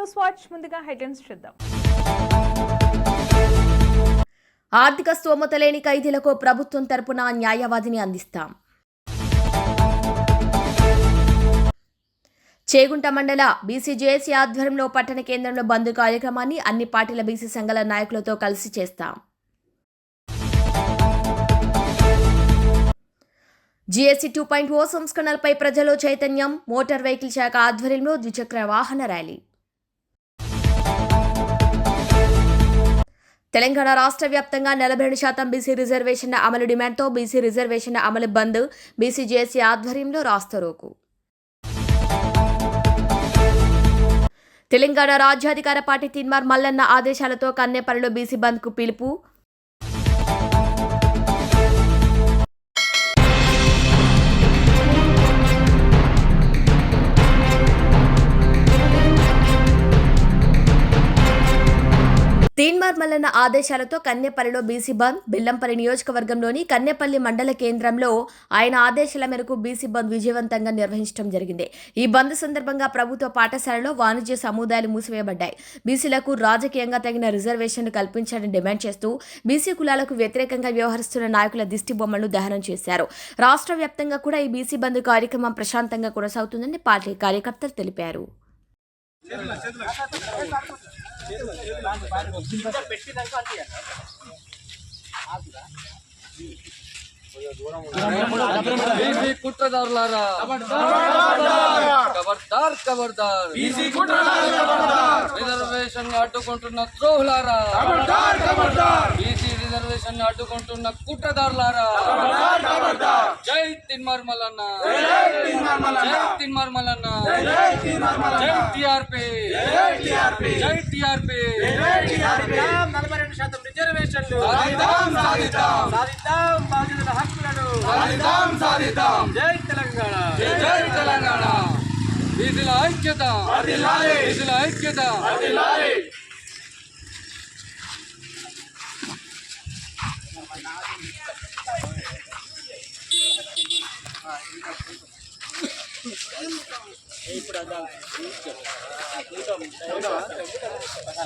News watch ముందుగా headlines చూద్దాం. ఆర్థిక స్తోమత లేని ఖైదీలకు ప్రభుత్వం తరపున న్యాయవాదిని అందిస్తాం. చేగుంట మండల బీసీజేఏసీ ఆధ్వర్యంలో పట్టణ కేంద్రంలో బంద్ కార్యక్రమాన్ని అన్ని పార్టీల బీసీ సంఘాల నాయకులతో కలిసి చేస్తాం. జీఎస్టీ టూ పాయింట్ ఓ సంస్కరణలపై ప్రజల్లో చైతన్యం మోటార్ వెహికల్ శాఖ ఆధ్వర్యంలో ద్విచక్ర వాహన ర్యాలీ. తెలంగాణ రాష్ట్ర వ్యాప్తంగా నలభై రెండు శాతం బీసీ రిజర్వేషన్ల అమలు డిమాండ్తో బీసీ రిజర్వేషన్ల అమలు బంద్ బీసీ జేఏసీ ఆధ్వర్యంలో రాస్తరోకు తెలంగాణ రాజ్యాధికార పార్టీ తిన్మార్ మల్లన్న ఆదేశాలతో కన్నెపల్లిలో బీసీ బంద్కు పిలుపు. తీన్మార్ మల్లన్న ఆదేశాలతో కన్నెపల్లిలో బీసీ బంద్ బెల్లంపల్లి నియోజకవర్గంలోని కన్నెపల్లి మండల కేంద్రంలో ఆయన ఆదేశాల మేరకు బీసీ బంద్ విజయవంతంగా నిర్వహించడం జరిగింది. ఈ బంద్ సందర్భంగా ప్రభుత్వ పాఠశాలలో వాణిజ్య సముదాయాలు మూసివేయబడ్డాయి. బీసీలకు రాజకీయంగా తగిన రిజర్వేషన్లు కల్పించాలని డిమాండ్ చేస్తూ బీసీ కులాలకు వ్యతిరేకంగా వ్యవహరిస్తున్న నాయకుల దిష్టి బొమ్మలను దహనం చేశారు. రాష్ట్ర వ్యాప్తంగా కూడా ఈ బీసీ బంద్ కార్యక్రమం ప్రశాంతంగా కొనసాగుతుందని పార్టీ కార్యకర్తలు తెలిపారు. పెట్టినాక అంతే. బీసీ కుట్రదారులారా ఖబర్దార్ ఖబర్దార్ రిజర్వేషన్ అడ్డుకుంటున్న ద్రోహులారా బీసీ రిజర్వేషన్ అడ్డుకుంటున్న కుట్రదారులారా జై తిన్మార్ మల్లన్న జై తిన్మార్ మల్లన్న జై టిఆర్పి జై టిఆర్పి నలభై రెండు శాతం రిజర్వేషన్లు. సాధిద్దాం సాధిద్దాం. సాధిద్దాం బాధితుల హక్కులను. సాధిద్దాం సాధిద్దాం. జై తెలంగాణ. జై తెలంగాణ. బీసీల ఐక్యత. బీసీల ఐక్యత.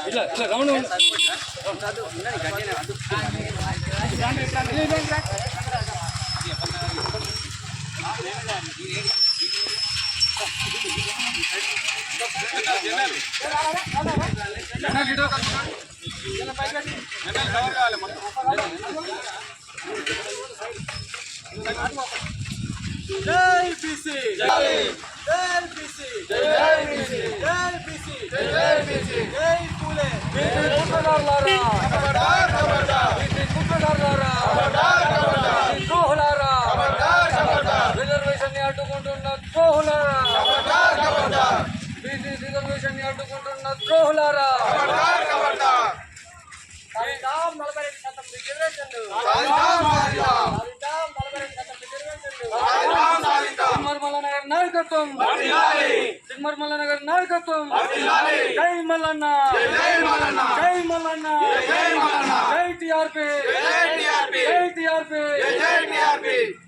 ఇట్లా ఇట్లా రౌండ్ జై జై బీసీ. జై రిజర్వేషన్ అడ్డుకుంటున్న ద్రోహులారా బీసీ రిజర్వేషన్ అడ్డుకుంటున్న ద్రోహులారా నలభై రెండు శాతం రిజర్వేషన్లు తిమ్మర్మల్ల నగర్ నాయకత్వం. తిమ్మర్మల్ల నగర్ నాయకత్వం. జై మల్లన్న. జై మల్లన్న. జై టిఆర్పి. జై T R P.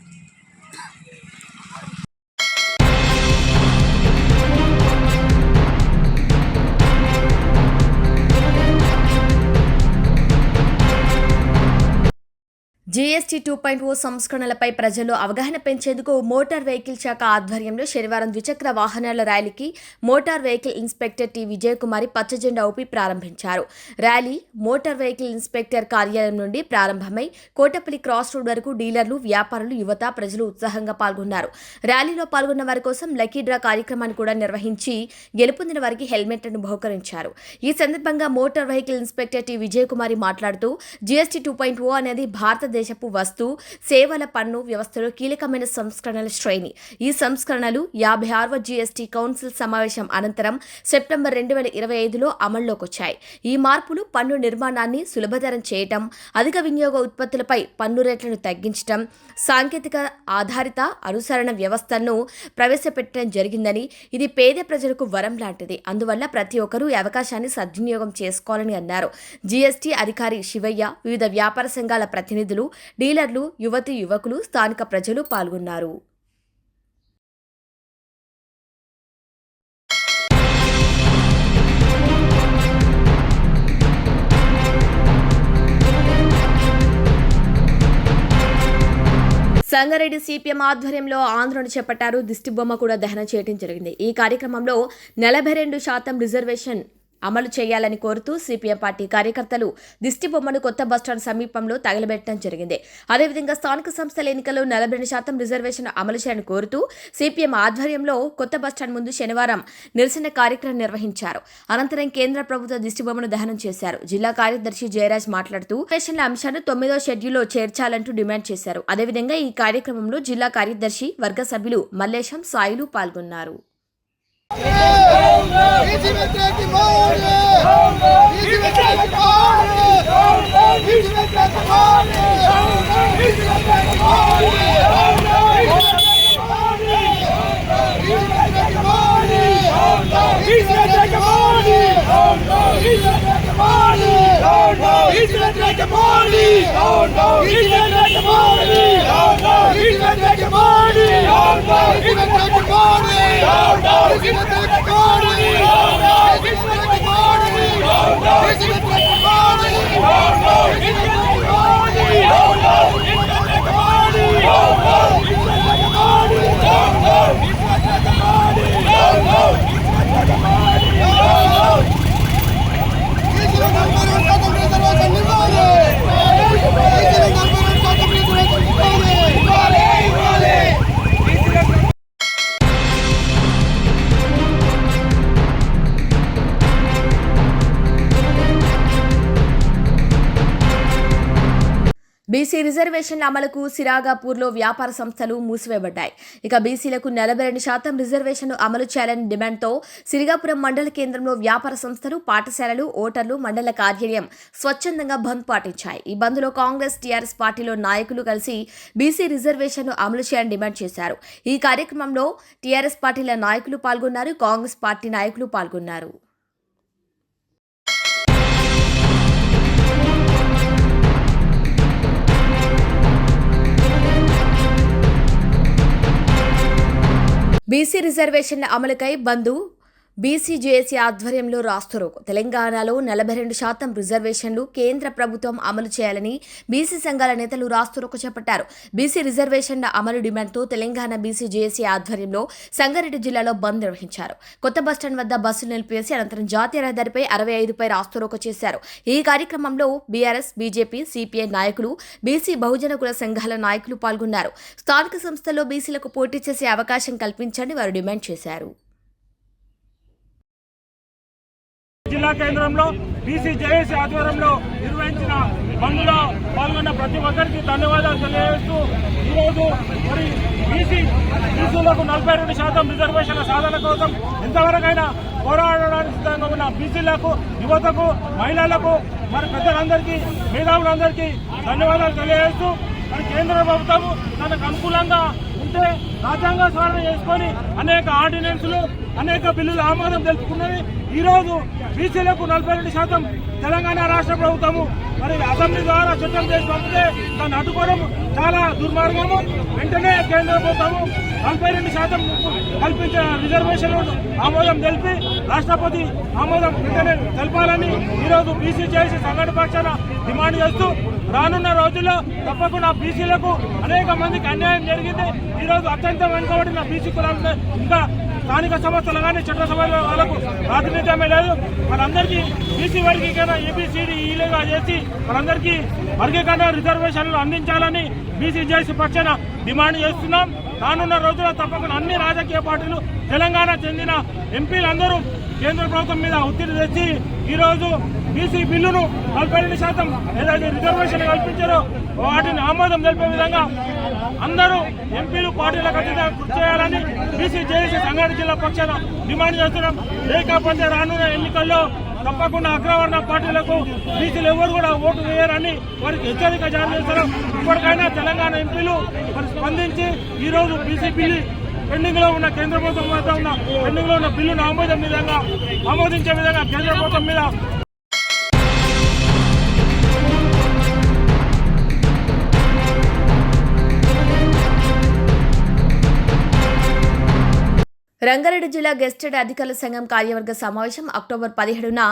GST two point O సంస్కరణలపై ప్రజల్లో అవగాహన పెంచేందుకు మోటార్ వెహికల్ శాఖ ఆధ్వర్యంలో శనివారం ద్విచక్ర వాహనాల ర్యాలీకి motor vehicle inspector T Vijayakumari పచ్చజెండా ఊపి ప్రారంభించారు. ర్యాలీ మోటార్ వెహికల్ ఇన్స్పెక్టర్ కార్యాలయం నుండి ప్రారంభమై కోటపల్లి క్రాస్ రోడ్ వరకు డీలర్లు వ్యాపారులు యువత ప్రజలు ఉత్సాహంగా పాల్గొన్నారు. ర్యాలీలో పాల్గొన్న వారి కోసం లక్కీ డ్రా కార్యక్రమాన్ని కూడా నిర్వహించి గెలుపొందిన వారికి హెల్మెట్లను బహుకరించారు. ఈ సందర్భంగా motor vehicle inspector T Vijayakumari మాట్లాడుతూ జీఎస్టీ టూ పాయింట్ ఓ అనేది భారతదేశ భారతదేశపు వస్తు సేవల పన్ను వ్యవస్థలో కీలకమైన సంస్కరణల శ్రేణి. ఈ సంస్కరణలు యాభై ఆరవ జీఎస్టీ కౌన్సిల్ సమావేశం అనంతరం సెప్టెంబర్ రెండు వేల ఇరవై ఐదులో అమల్లోకి వచ్చాయి ఈ మార్పులు పన్ను నిర్మాణాన్ని సులభతరం చేయటం అధిక వినియోగ ఉత్పత్తులపై పన్ను రేట్లను తగ్గించటం సాంకేతిక ఆధారిత అనుసరణ వ్యవస్థను ప్రవేశపెట్టడం జరిగిందని ఇది పేద ప్రజలకు వరం లాంటిది. అందువల్ల ప్రతి ఒక్కరూ ఈ అవకాశాన్ని సద్వినియోగం చేసుకోవాలని అన్నారు. జీఎస్టీ అధికారి శివయ్య వివిధ వ్యాపార సంఘాల ప్రతినిధులు డీలర్లు యువతి యువకులు స్థానిక ప్రజలు పాల్గొన్నారు. సంగారెడ్డి సిపిఎం ఆధ్వర్యంలో ఆంధ్రను చేపట్టారు దిష్టిబొమ్మ కూడా దహనం చేయడం జరిగింది. ఈ కార్యక్రమంలో నలభై రెండు శాతం రిజర్వేషన్ అమలు చేయాలని కోరుతూ సిపిఎం పార్టీ కార్యకర్తలు దిష్టిబొమ్మను కొత్త బస్టాండ్ సమీపంలో తగలబెట్టడం జరిగింది. అదేవిధంగా స్థానిక సంస్థల ఎన్నికల్లో నలభై రెండు శాతం రిజర్వేషన్ అమలు చేయాలని కోరుతూ సిపిఎం ఆధ్వర్యంలో కొత్త బస్టాండ్ ముందు శనివారం నిరసన కార్యక్రమం నిర్వహించారు. అనంతరం కేంద్ర ప్రభుత్వ దిష్టిబొమ్మను దహనం చేశారు. జిల్లా కార్యదర్శి జయరాజ్ మాట్లాడుతూ రిజర్వేషన్ల అంశాన్ని తొమ్మిదో షెడ్యూల్లో చేర్చాలంటూ డిమాండ్ చేశారు. అదేవిధంగా ఈ కార్యక్రమంలో జిల్లా కార్యదర్శి వర్గ సభ్యులు మల్లేశం సాయిలు పాల్గొన్నారు. He's gonna take a money! Oh no, he's gonna take a money! No, no, internet like a money. No, no, internet like a money. No, no, internet like a money. No, no, internet like a money. No, no, internet like a money. No, no, internet like a money. No, no, internet like a money. No, no, internet like a money. No, no, internet like like a money. BC రిజర్వేషన్ల అమలుకు సిరాగాపూర్లో వ్యాపార సంస్థలు మూసివేయబడ్డాయి. ఇక బీసీలకు నలభై రెండు శాతం రిజర్వేషన్ను అమలు చేయాలని డిమాండ్తో సిరిగాపురం మండల కేంద్రంలో వ్యాపార సంస్థలు పాఠశాలలు ఓటర్లు మండల కార్యాలయం స్వచ్ఛందంగా బంద్ పాటించాయి. ఈ బంద్లో కాంగ్రెస్ టీఆర్ఎస్ పార్టీలో నాయకులు కలిసి బీసీ రిజర్వేషన్ను అమలు చేయాలని డిమాండ్ చేశారు. ఈ కార్యక్రమంలో టీఆర్ఎస్ పార్టీల నాయకులు పాల్గొన్నారు కాంగ్రెస్ పార్టీ నాయకులు పాల్గొన్నారు. బీసీ రిజర్వేషన్ల అమలుకై బంధు బీసీజేఏసీ ఆధ్వర్యంలో రాస్తురోకు తెలంగాణలో నలభై రెండు శాతం రిజర్వేషన్లు కేంద్ర ప్రభుత్వం అమలు చేయాలని బీసీ సంఘాల నేతలు రాస్తురోకు చేపట్టారు. బీసీ రిజర్వేషన్ల అమలు డిమాండ్తో తెలంగాణ బీసీజేఏసీ ఆధ్వర్యంలో సంగారెడ్డి జిల్లాలో బంద్ నిర్వహించారు. కొత్త బస్టాండ్ వద్ద బస్సులు నిలిపివేసి అనంతరం జాతీయ రహదారిపై అరవై ఐదుపై రాస్తురోకు చేశారు. ఈ కార్యక్రమంలో బీఆర్ఎస్ బీజేపీ సిపిఐ నాయకులు బీసీ బహుజన కుల సంఘాల నాయకులు పాల్గొన్నారు. స్థానిక సంస్థల్లో బీసీలకు పోటీ చేసే అవకాశం కల్పించండి వారు డిమాండ్ చేశారు. జిల్లా కేంద్రంలో బీసీ జేఏసీ ఆధ్వర్యంలో నిర్వహించిన బంద్లో పాల్గొన్న ప్రతి ఒక్కరికి ధన్యవాదాలు తెలియజేస్తూ ఈరోజు మరి బీసీ బీసీలకు నలభై రెండు శాతం రిజర్వేషన్ల సాధన కోసం ఎంతవరకైనా పోరాడడానికి సిద్ధంగా ఉన్న బీసీలకు యువతకు మహిళలకు మరి పెద్దలందరికీ మేధావులందరికీ ధన్యవాదాలు తెలియజేస్తూ మరి కేంద్ర ప్రభుత్వం తనకు అనుకూలంగా ఉంటే రాజ్యాంగ సవరణ చేసుకొని అనేక ఆర్డినెన్స్లు అనేక బిల్లులు ఆమోదం తెలుపుకున్నవి. ఈరోజు బీసీలకు నలభై రెండు శాతం తెలంగాణ రాష్ట్ర ప్రభుత్వము. మరి అసెంబ్లీ ద్వారా చట్టం చేసి పంపితే దాన్ని అడ్డుకోవడం చాలా దుర్మార్గము. వెంటనే కేంద్ర ప్రభుత్వము నలభై రెండు శాతం కల్పించిన రిజర్వేషన్లు ఆమోదం తెలిపి రాష్ట్రపతి ఆమోదం వెంటనే తెలపాలని ఈరోజు బీసీ చేసి సంఘటన పక్షాన డిమాండ్ చేస్తూ రానున్న రోజుల్లో తప్పకుండా బీసీలకు అనేక మందికి అన్యాయం జరిగింది. ఈ రోజు అత్యంత వెనుకబడిన బీసీ కులాలు ఇంకా స్థానిక సంస్థలు కానీ చట్టసభలో వాళ్ళకు ప్రాతినిధ్యమే లేదు. వాళ్ళందరికీ బీసీ వర్గీకరణ ఏబిసిడి ఈలుగా చేసి వాళ్ళందరికీ వర్గీకరణ రిజర్వేషన్లు అందించాలని బీసీ జేసీ పక్షాన డిమాండ్ చేస్తున్నాం. రానున్న రోజుల్లో తప్పకుండా అన్ని రాజకీయ పార్టీలు తెలంగాణ చెందిన ఎంపీలందరూ కేంద్ర ప్రభుత్వం మీద ఒత్తిడి తెచ్చి ఈరోజు బీసీ బిల్లును నలభై రెండు శాతం ఏదైతే రిజర్వేషన్ కల్పించారో వాటిని ఆమోదం తెలిపే విధంగా అందరూ ఎంపీలు పార్టీల ఖచ్చితంగా కృషి చేయాలని బీసీ జేఏసీ సంగారెడ్డి జిల్లా పక్షాన డిమాండ్ చేస్తున్నాం. లేకపోతే రానున్న ఎన్నికల్లో తప్పకుండా అగ్రవర్ణ పార్టీలకు బీసీలు ఎవరు కూడా ఓటు వేయరని వారికి హెచ్చరిక జారీ చేస్తారు ఇప్పటికైనా తెలంగాణ ఎంపీలు మరి స్పందించి ఈ రోజు బీసీ బిల్లు పెండింగ్లో ఉన్న కేంద్ర ప్రభుత్వం వద్ద ఉన్న పెండింగ్లో ఉన్న బిల్లును ఆమోదం విధంగా ఆమోదించే విధంగా కేంద్ర ప్రభుత్వం మీద రంగారెడ్డి జిల్లా గెస్టెడ్ అధికారుల సంఘం కార్యవర్గ సమావేశం అక్టోబర్ పదిహేడున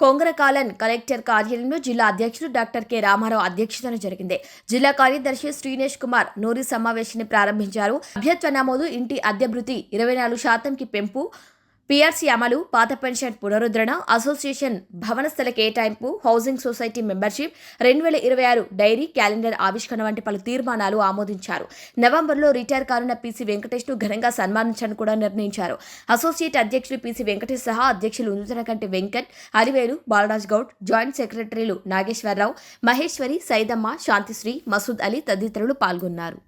కొంగరకాలన్ కలెక్టర్ కార్యాలయంలో జిల్లా అధ్యక్షుడు డాక్టర్ కె. రామారావు అధ్యక్షతన జరిగింది. జిల్లా కార్యదర్శి శ్రీనేష్ కుమార్ నూరి సమావేశాన్ని ప్రారంభించారు. అభ్యత్వ నమోదు ఇంటి అద్దె భృతి ఇరవై నాలుగు శాతంకి పెంపు పీఆర్సీ అమలు పాత పెన్షన్ పునరుద్ధరణ అసోసియేషన్ భవన స్థల కేటాయింపు హౌసింగ్ సొసైటీ మెంబర్షిప్ రెండు వేల ఇరవై ఆరు డైరీ క్యాలెండర్ ఆవిష్కరణ వంటి పలు తీర్మానాలు ఆమోదించారు. నవంబర్లో రిటైర్ కానున్న పీసీ వెంకటేష్ను ఘనంగా సన్మానించాలని కూడా నిర్ణయించారు. అసోసియేట్ అధ్యక్షులు పీసీ వెంకటేష్ సహా అధ్యక్షులు కంటి వెంకట్ అలివేలు బాలరాజ్ గౌడ్ జాయింట్ సెక్రటరీలు నాగేశ్వరరావు మహేశ్వరి సైదమ్మ శాంతిశ్రీ మసూద్ అలీ తదితరులు పాల్గొన్నారు.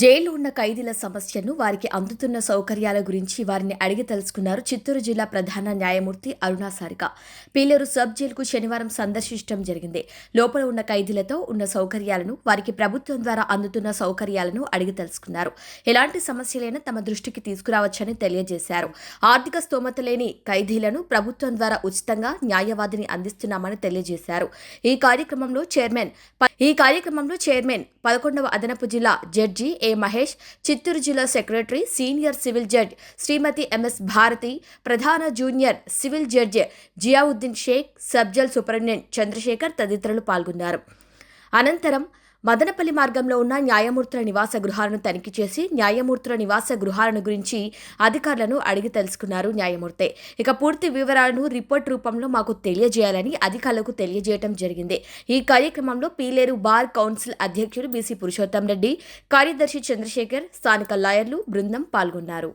జైల్లో ఉన్న ఖైదీల సమస్యను వారికి అందుతున్న సౌకర్యాల గురించి వారిని అడిగి తెలుసుకున్నారు చిత్తూరు జిల్లా ప్రధాన న్యాయమూర్తి అరుణాసారిక పీలేరు సబ్ జైలుకు శనివారం సందర్శించడం జరిగింది. లోపల ఉన్న ఖైదీలతో ఉన్న సౌకర్యాలను వారికి ప్రభుత్వం ద్వారా అందుతున్న సౌకర్యాలను అడిగి తెలుసుకున్నారు. ఎలాంటి సమస్యలైనా తమ దృష్టికి తీసుకురావచ్చని తెలియజేశారు. ఆర్థిక స్తోమత లేని ఖైదీలను ప్రభుత్వం ద్వారా ఉచితంగా న్యాయవాదిని అందిస్తున్నామని తెలియజేశారు. ఈ కార్యక్రమంలో చైర్మన్ ఈ కార్యక్రమంలో చైర్మన్ పదకొండవ అదనపు జిల్లా జడ్జి ఏ మహేష్ చిత్తూరు జిల్లా secretary senior civil judge Srimati M S Bharati ప్రధాన junior civil judge Ziauddin Sheikh Sabjal superintendent Chandrasekhar తదితరులు పాల్గొన్నారు. అనంతరం మదనపల్లి మార్గంలో ఉన్న న్యాయమూర్తుల నివాస గృహాలను తనిఖీ చేసి న్యాయమూర్తుల నివాస గృహాలను గురించి అధికారులను అడిగి తెలుసుకున్నారు న్యాయమూర్తి. ఇక పూర్తి వివరాలను రిపోర్ట్ రూపంలో మాకు తెలియజేయాలని అధికారులకు తెలియజేయడం జరిగింది. ఈ కార్యక్రమంలో పీలేరు బార్ కౌన్సిల్ అధ్యక్షుడు బీసీ పురుషోత్తం రెడ్డి కార్యదర్శి చంద్రశేఖర్ స్థానిక లాయర్లు బృందం పాల్గొన్నారు.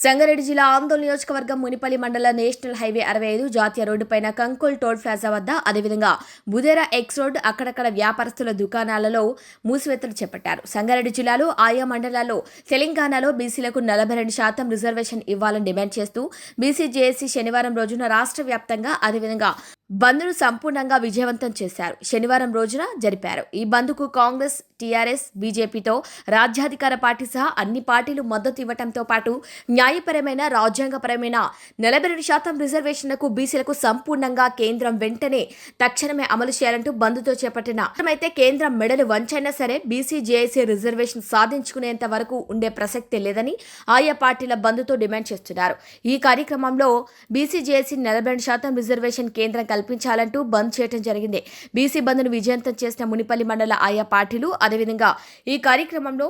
సంగారెడ్డి జిల్లా ఆందోళన నియోజకవర్గం మునిపల్లి మండల నేషనల్ హైవే అరవై ఐదు జాతీయ రోడ్డుపైన కంకోల్ టోల్ ప్లాజా వద్ద అదేవిధంగా బుదేరా ఎక్స్ రోడ్ అక్కడక్కడ వ్యాపారస్తుల దుకాణాలలో మూసివేతలు చేపట్టారు. సంగారెడ్డి జిల్లాలో ఆయా మండలాల్లో తెలంగాణలో బీసీలకు నలభై రెండు శాతం రిజర్వేషన్ ఇవ్వాలని డిమాండ్ చేస్తూ బీసీ జేఏసీ శనివారం రోజున రాష్ట్ర వ్యాప్తంగా అదేవిధంగా బంద్ను సంపూర్ణంగా విజయవంతం చేశారు. శనివారం రోజున జరిపారు. ఈ బంద్కు కాంగ్రెస్ టీఆర్ఎస్ బీజేపీతో రాజ్యాధికార పార్టీ సహా అన్ని పార్టీలు మద్దతు ఇవ్వడంతో పాటు న్యాయపరమైన రాజ్యాంగపరమైన నలభై రెండు శాతం రిజర్వేషన్లకు బీసీలకు సంపూర్ణంగా కేంద్రం వెంటనే తక్షణమే అమలు చేయాలంటూ బంద్తో చేపట్టిన అయితే కేంద్రం మెడలు వంచైనా సరే బీసీ జేఏసీ రిజర్వేషన్ సాధించుకునేంత వరకు ఉండే ప్రసక్తే లేదని ఆయా పార్టీల బంద్తో డిమాండ్ చేస్తున్నారు. ఈ కార్యక్రమంలో బీసీ జేఏసీ నలభై రెండు శాతం రిజర్వేషన్ కేంద్రం కల్పించాలంటూ బంద్ చేయడం జరిగింది. బీసీ బంద్ను విజయంతం చేసిన మునిపల్లి మండల ఆయా పార్టీలు అదేవిధంగా ఈ కార్యక్రమంలో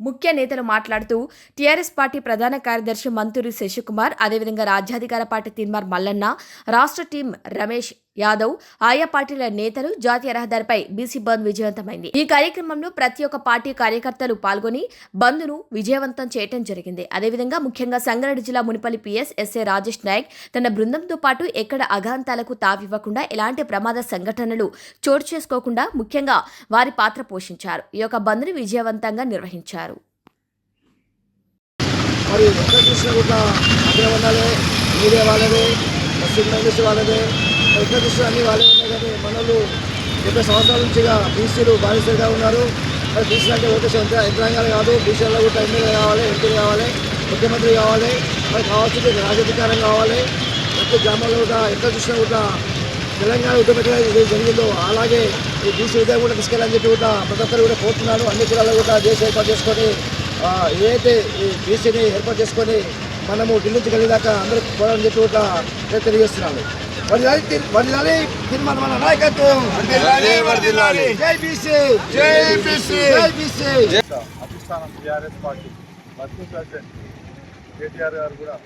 ముఖ్య నేతలు మాట్లాడుతూ టీఆర్ఎస్ పార్టీ ప్రధాన కార్యదర్శి మంతూరి శశికుమార్ అదేవిధంగా రాజ్యాధికార పార్టీ తిన్మార్ మల్లన్న రాష్ట్ర టీం రమేష్ యాదవ్ ఆయా పార్టీల నేతలు జాతీయ రహదారిపై బీసీ బంద్ విజయవంతమైంది. ఈ కార్యక్రమంలో ప్రతి ఒక్క పార్టీ కార్యకర్తలు పాల్గొని బంద్ను విజయవంతం చేయడం జరిగింది. అదేవిధంగా ముఖ్యంగా సంగారెడ్డి జిల్లా Munipalli P S S A Rajesh Nayak తన బృందంతో పాటు ఎక్కడ అగాంతాలకు తావివ్వకుండా ఎలాంటి ప్రమాద సంఘటనలు చోటు చేసుకోకుండా ముఖ్యంగా వారి పాత్ర పోషించారు. ఈ యొక్క బంద్ను విజయవంతంగా నిర్వహించారు. మరి మీడియా వాళ్ళదే సినిమా ఇండస్ట్రీ అన్ని వాళ్ళే ఉన్నాయి కానీ మనలు డెబ్బై సంవత్సరాల నుంచిగా బీసీలు బాధితులుగా ఉన్నారు. మరి బీసీలు అంటే ఓటేసి యంత్ర యంత్రాంగాలు కాదు బీసీలలో కూడా ఎమ్మెల్యే కావాలి ఎంపీలు కావాలి ముఖ్యమంత్రి కావాలి మరి కావాల్సింది రాజధికారం కావాలి ప్రతి గ్రామంలో కూడా ఎక్కడ చూసినా కూడా తెలంగాణ ఉద్యమం జరిగిందో అలాగే ఈ బీసీ ఉద్యమం కూడా తీసుకెళ్ళని చెప్పి కూడా ప్రతి ఒక్కరు కూడా కోరుతున్నాను అన్ని జిల్లాల్లో కూడా దేశం ఏర్పాటు చేసుకొని ఏదైతే ఈ బీసీని ఏర్పాటు చేసుకొని మనము ఢిల్లీ నుంచి కలిగాక అందరూ పోవాలని చెప్పి కూడా తెలియజేస్తున్నాను వర్ధిల్లాలి తిర్- వర్ధిల్లాలి తిరుమల మన నాయకత్వం. జై బీసీ జై బీసీ జై బీసీ అధిష్టానం T R S party working president K T R గారు కూడా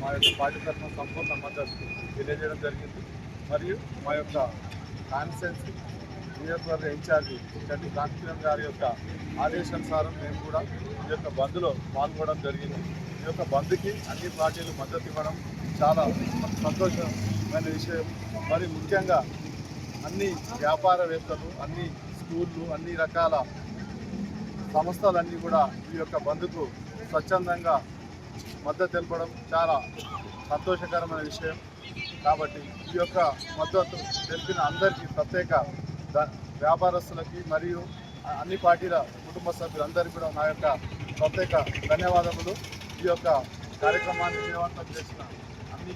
మా యొక్క పార్టీ తరఫున సంపూర్ణ మద్దతు తెలియజేయడం జరిగింది. మరియు మా యొక్క కాన్స్టెన్సీ నియోజకవర్గ ఇన్ఛార్జి చండి కాంతికిరణ్ గారి యొక్క ఆదేశానుసారం మేము కూడా ఈ యొక్క బంద్లో పాల్గొనడం జరిగింది. ఈ యొక్క బంద్కి అన్ని పార్టీలు మద్దతు ఇవ్వడం చాలా అనే విషయం. మరి ముఖ్యంగా అన్ని వ్యాపారవేత్తలు అన్ని స్కూళ్ళు అన్ని రకాల సంస్థలన్నీ కూడా ఈ యొక్క బంద్కు స్వచ్ఛందంగా మద్దతు తెలపడం చాలా సంతోషకరమైన విషయం. కాబట్టి ఈ యొక్క మద్దతు తెలిపిన అందరికీ ప్రత్యేక వ్యాపారస్తులకి మరియు అన్ని పార్టీల కుటుంబ సభ్యులందరికీ కూడా నా యొక్క ప్రత్యేక ధన్యవాదములు. ఈ యొక్క కార్యక్రమాన్ని విజయవంతం చేసిన అన్ని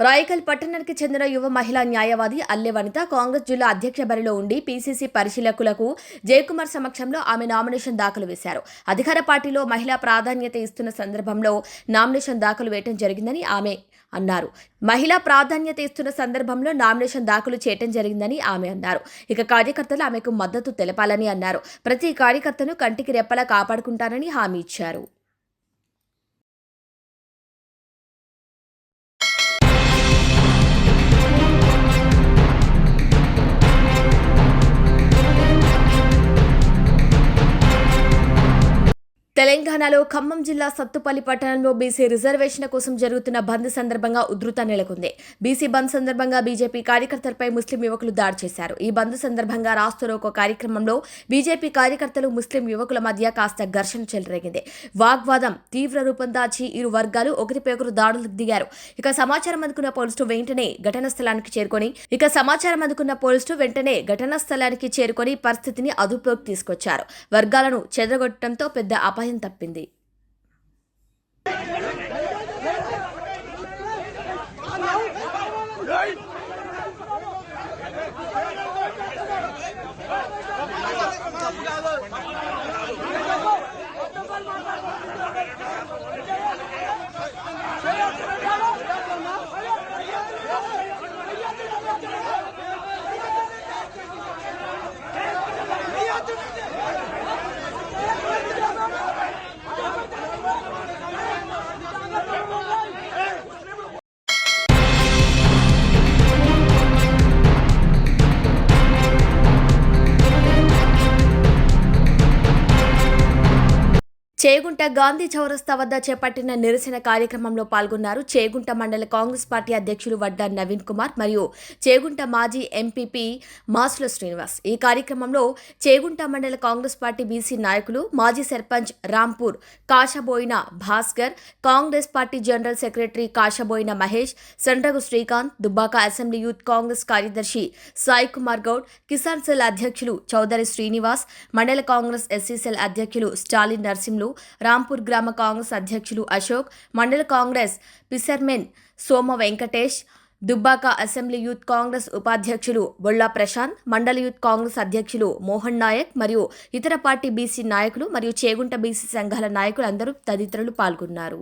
రాయకల్ పట్టణానికి చెందిన యువ మహిళా న్యాయవాది అల్లె వనిత కాంగ్రెస్ జిల్లా అధ్యక్ష బరిలో ఉండి పీసీసీ పరిశీలకులకు జయకుమార్ సమక్షంలో ఆమె నామినేషన్ దాఖలు వేశారు. అధికార పార్టీలో మహిళా ప్రాధాన్యత ఇస్తున్న సందర్భంలో నామినేషన్ దాఖలు వేయటం జరిగిందని ఆమె అన్నారు. మహిళా ప్రాధాన్యత ఇస్తున్న సందర్భంలో నామినేషన్ దాఖలు చేయటం జరిగిందని ఆమె అన్నారు. ఇక కార్యకర్తలు ఆమెకు మద్దతు తెలపాలని అన్నారు. ప్రతి కార్యకర్తను కంటికి రెప్పలా కాపాడుకుంటారని హామీ ఇచ్చారు. తెలంగాణలో ఖమ్మం జిల్లా సత్తుపల్లి పట్టణంలో బీసీ రిజర్వేషన్ల కోసం జరుగుతున్న బంద్ సందర్భంగా ఉధృత నెలకొంది. బీసీ బంద్ సందర్భంగా బీజేపీ కార్యకర్తలపై ముస్లిం యువకులు దాడి చేశారు. ఈ బంద్ సందర్భంగా రాష్ట్రంలో ఒక కార్యక్రమంలో బీజేపీ కార్యకర్తలు ముస్లిం యువకుల మధ్య కాస్త ఘర్షణ చెలరేగింది. వాగ్వాదం తీవ్ర రూపం దాచి ఇరు వర్గాలు ఒకరిపై ఒకరు దాడులకు దిగారు. ఇక సమాచారం అందుకున్న పోలీసులు వెంటనే ఘటనా స్థలానికి చేరుకొని ఇక సమాచారం అందుకున్న పోలీసులు వెంటనే ఘటనా స్థలానికి చేరుకొని పరిస్థితిని అదుపులోకి తీసుకొచ్చారు. వర్గాలను చెదరగొట్టడంతో పెద్ద అపాయం తప్పింది. చేగుంట గాంధీ చౌరస్తా వద్ద చేపట్టిన నిరసన కార్యక్రమంలో పాల్గొన్నారు. చేగుంట మండల కాంగ్రెస్ పార్టీ అధ్యక్షులు వడ్డా నవీన్ కుమార్ మరియు చేగుంట మాజీ ఎంపీపీ మాసుల శ్రీనివాస్. ఈ కార్యక్రమంలో చేగుంట మండల కాంగ్రెస్ పార్టీ బీసీ నాయకులు మాజీ sarpanch Rampur Kashaboina Bhaskar Congress party general secretary Kashaboina Mahesh Sandragu Srikanth Dubbaka assembly youth Congress కార్యదర్శి సాయి కుమార్ గౌడ్ కిసాన్ సెల్ అధ్యక్షులు చౌదరి శ్రీనివాస్ మండల కాంగ్రెస్ ఎస్సీ సెల్ అధ్యక్షులు స్టాలిన్ నర్సింలు రాంపూర్ గ్రామ కాంగ్రెస్ అధ్యక్షులు అశోక్ మండల Congress fishermen Soma Venkatesh Dubbaka assembly youth Congress ఉపాధ్యక్షులు బొల్లా ప్రశాంత్ మండల యూత్ కాంగ్రెస్ అధ్యక్షులు మోహన్ నాయక్ మరియు ఇతర పార్టీ బీసీ నాయకులు మరియు చేగుంట బీసీ సంఘాల నాయకులు అందరూ తదితరులు పాల్గొన్నారు.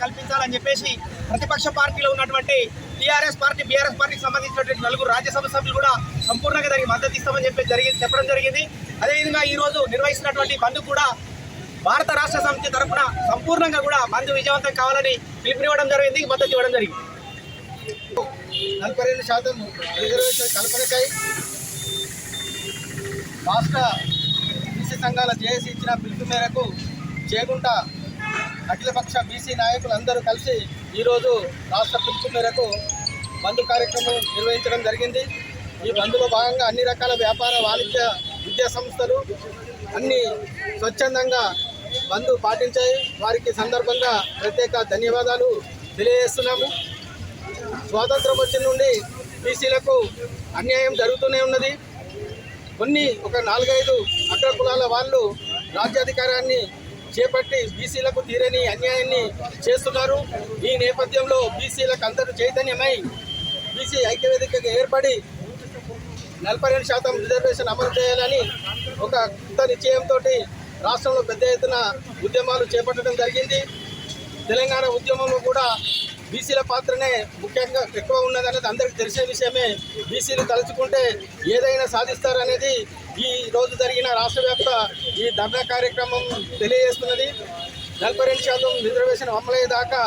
కల్పించాలని చెప్పేసి ప్రతిపక్ష పార్టీలో ఉన్నటువంటి టీఆర్ఎస్ పార్టీ బీఆర్ఎస్ పార్టీకి సంబంధించినటువంటి నలుగురు రాజ్యసభ సభ్యులు కూడా సంపూర్ణంగా దానికి మద్దతు ఇస్తామని చెప్పి జరిగింది చెప్పడం జరిగింది. అదేవిధంగా ఈరోజు నిర్వహిస్తున్నటువంటి బంద్ కూడా భారత రాష్ట్ర సమితి తరఫున సంపూర్ణంగా కూడా బంద్ విజయవంతం కావాలని పిలుపునివ్వడం జరిగింది. మద్దతు ఇవ్వడం జరిగింది. నలభై రెండు శాతం రిజర్వేషన్ కల్పనకై రాష్ట్ర బీసీ సంఘాల జేఏసీ ఇచ్చిన పిలుపు మేరకు చేగుంట అఖిలపక్ష బీసీ నాయకులందరూ కలిసి ఈరోజు రాష్ట్ర పిలుపు మేరకు బంధు కార్యక్రమం నిర్వహించడం జరిగింది. ఈ బంధులో భాగంగా అన్ని రకాల వ్యాపార వాణిజ్య విద్యా సంస్థలు అన్ని స్వచ్ఛందంగా బంధు పాటించాయి. వారికి సందర్భంగా ప్రత్యేక ధన్యవాదాలు తెలియజేస్తున్నాము. స్వాతంత్రం వచ్చిన నుండి బీసీలకు అన్యాయం జరుగుతూనే ఉన్నది. కొన్ని ఒక నాలుగైదు అగ్ర కులాల వాళ్ళు రాజ్యాధికారాన్ని చేపట్టి బీసీలకు తీరని అన్యాయాన్ని చేస్తున్నారు. ఈ నేపథ్యంలో బీసీలకు అందరూ చైతన్యమై బీసీ ఐక్యవేదికగా ఏర్పడి నలభై రెండు శాతం రిజర్వేషన్ అమలు చేయాలని ఒక కొత్త నిశ్చయంతో రాష్ట్రంలో పెద్ద ఎత్తున ఉద్యమాలు చేపట్టడం జరిగింది. తెలంగాణ ఉద్యమంలో కూడా బీసీల పాత్రనే ముఖ్యంగా ఎక్కువ ఉన్నదనేది అందరికీ తెలిసే విషయమే. బీసీలు తలుచుకుంటే ఏదైనా సాధిస్తారనేది ఈ రోజు జరిగిన రాష్ట్ర వ్యాప్త ఈ ధర్నా కార్యక్రమం తెలియజేస్తున్నది. నలభై రెండు శాతం రిజర్వేషన్ అమలయ్యేదాకా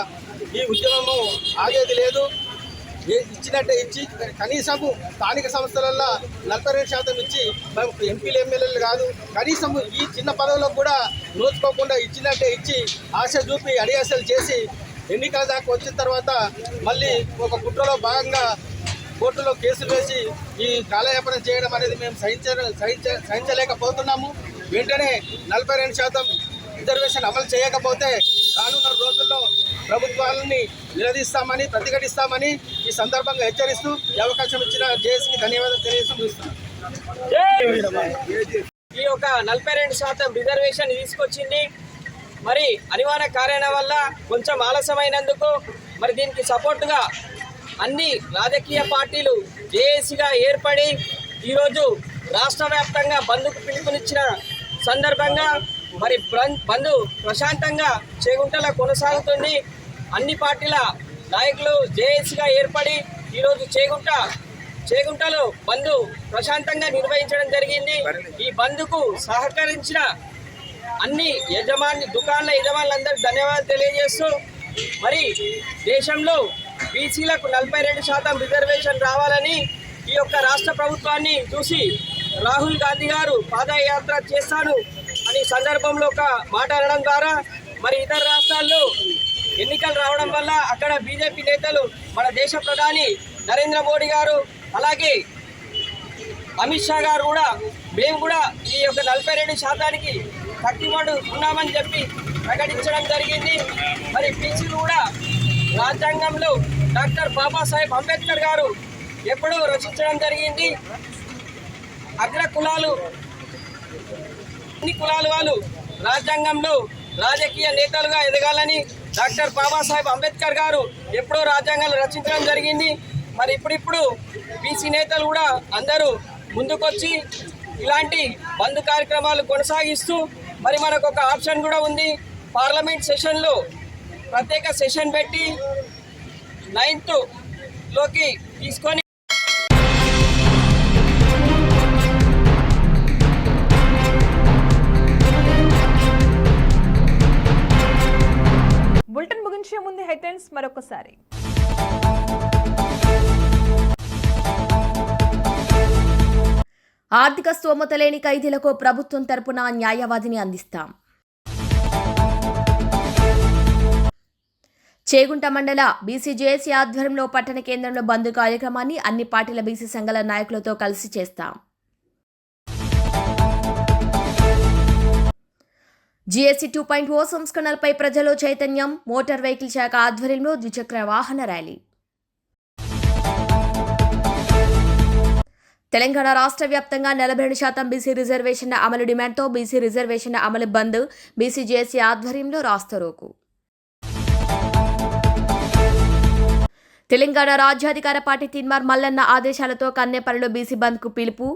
ఈ ఉద్యమము ఆగేది లేదు. ఏ- ఇచ్చినట్టే ఇచ్చి కనీసము స్థానిక సంస్థలల్లో నలభై రెండు శాతం ఇచ్చి మేము ఎంపీలు ఎమ్మెల్యేలు కాదు కనీసము ఈ చిన్న పదవులకు కూడా నోచుకోకుండా ఇచ్చినట్టే ఇచ్చి ఆశ చూపి అడియాసలు చేసి ఎన్నికల దాకా వచ్చిన తర్వాత మళ్ళీ ఒక కుట్రలో భాగంగా కోర్టులో కేసులు వేసి ఈ కాలయాపన చేయడం అనేది మేము సహించ సహించ సహించలేకపోతున్నాము. వెంటనే నలభై రెండు శాతం రిజర్వేషన్ అమలు చేయకపోతే రానున్న రోజుల్లో ప్రభుత్వాలని నిలదీస్తామని ప్రతిఘటిస్తామని ఈ సందర్భంగా హెచ్చరిస్తూ ఈ అవకాశం ఇచ్చిన జేఎస్కి ధన్యవాదాలు తెలియజేస్తూ ముగిస్తున్నాను. ఈ యొక్క నలభై రెండు శాతం రిజర్వేషన్ తీసుకొచ్చింది. మరి అనివార్య కారణం వల్ల కొంచెం ఆలస్యమైనందుకు మరి దీనికి సపోర్టుగా అన్ని రాజకీయ పార్టీలు జేఏసీగా ఏర్పడి ఈరోజు రాష్ట్ర వ్యాప్తంగా బంద్కు పిలుపునిచ్చిన సందర్భంగా మరి బంద్ ప్రశాంతంగా చేగుంటలా కొనసాగుతుంది. అన్ని పార్టీల నాయకులు జేఏసీగా ఏర్పడి ఈరోజు చేగుంట చేగుంటలో బంద్ ప్రశాంతంగా నిర్వహించడం జరిగింది. ఈ బంద్కు సహకరించిన అన్ని యజమాని దుకాణాల యజమానులందరికీ ధన్యవాదాలు తెలియజేస్తూ మరి దేశంలో బీసీలకు నలభై రెండు శాతం రిజర్వేషన్ రావాలని ఈ యొక్క రాష్ట్ర ప్రభుత్వాన్ని చూసి రాహుల్ గాంధీ గారు పాదయాత్ర చేస్తాను అని సందర్భంలో ఒక మాట అనడం ద్వారా మరి ఇతర రాష్ట్రాల్లో ఎన్నికలు రావడం వల్ల అక్కడ బీజేపీ నేతలు మన దేశ ప్రధాని నరేంద్ర మోడీ గారు అలాగే అమిత్ షా గారు కూడా మేము కూడా ఈ యొక్క నలభై రెండు శాతానికి కట్టుబడి ఉన్నామని చెప్పి ప్రకటించడం జరిగింది. మరి బీసీలు కూడా రాజ్యాంగంలో డాక్టర్ బాబాసాహెబ్ అంబేద్కర్ గారు ఎప్పుడూ రచించడం జరిగింది. అగ్ర కులాలు అన్ని కులాల వాళ్ళు రాజ్యాంగంలో రాజకీయ నేతలుగా ఎదగాలని డాక్టర్ బాబాసాహెబ్ అంబేద్కర్ గారు ఎప్పుడో రాజ్యాంగాలు రచించడం జరిగింది. మరి ఇప్పుడిప్పుడు బీసీ నేతలు కూడా అందరూ ముందుకొచ్చి ఇలాంటి బంద్ కార్యక్రమాలు కొనసాగిస్తూ మరి మనకు ఒక ఆప్షన్ కూడా ఉంది. పార్లమెంట్ సెషన్లో ప్రత్యేక సెషన్ పెట్టి నైన్త్లోకి తీసుకొని బులెటిన్ ముగించే ముందు హెడ్లైన్స్ మరొకసారి. ఆర్థిక స్తోమత లేని ఖైదీలకు ప్రభుత్వం తరపున న్యాయవాదిని అందిస్తాం. చేగుంట మండల బీసీజేఏసీ ఆధ్వర్యంలో పట్టణ కేంద్రంలో బంద్ కార్యక్రమాన్ని అన్ని పార్టీల బీసీ సంఘాల నాయకులతో కలిసి చేస్తాం. జీఎస్టీ టూ పాయింట్ ఓ సంస్కరణలపై ప్రజలు చైతన్యం మోటార్ వెహికల్ శాఖ ఆధ్వర్యంలో ద్విచక్ర వాహన ర్యాలీ. తెలంగాణ రాష్ట్ర వ్యాప్తంగా నలభై రెండు శాతం బీసీ రిజర్వేషన్ల అమలు డిమాండ్తో బీసీ రిజర్వేషన్ల అమలు బంద్ బీసీ జేఏసీ ఆధ్వర్యంలో రాస్తరోకు తెలంగాణ రాజ్యాధికార పార్టీ తిన్మార్ మల్లన్న ఆదేశాలతో కన్నేపల్లిలో బీసీ బంద్కు పిలుపు.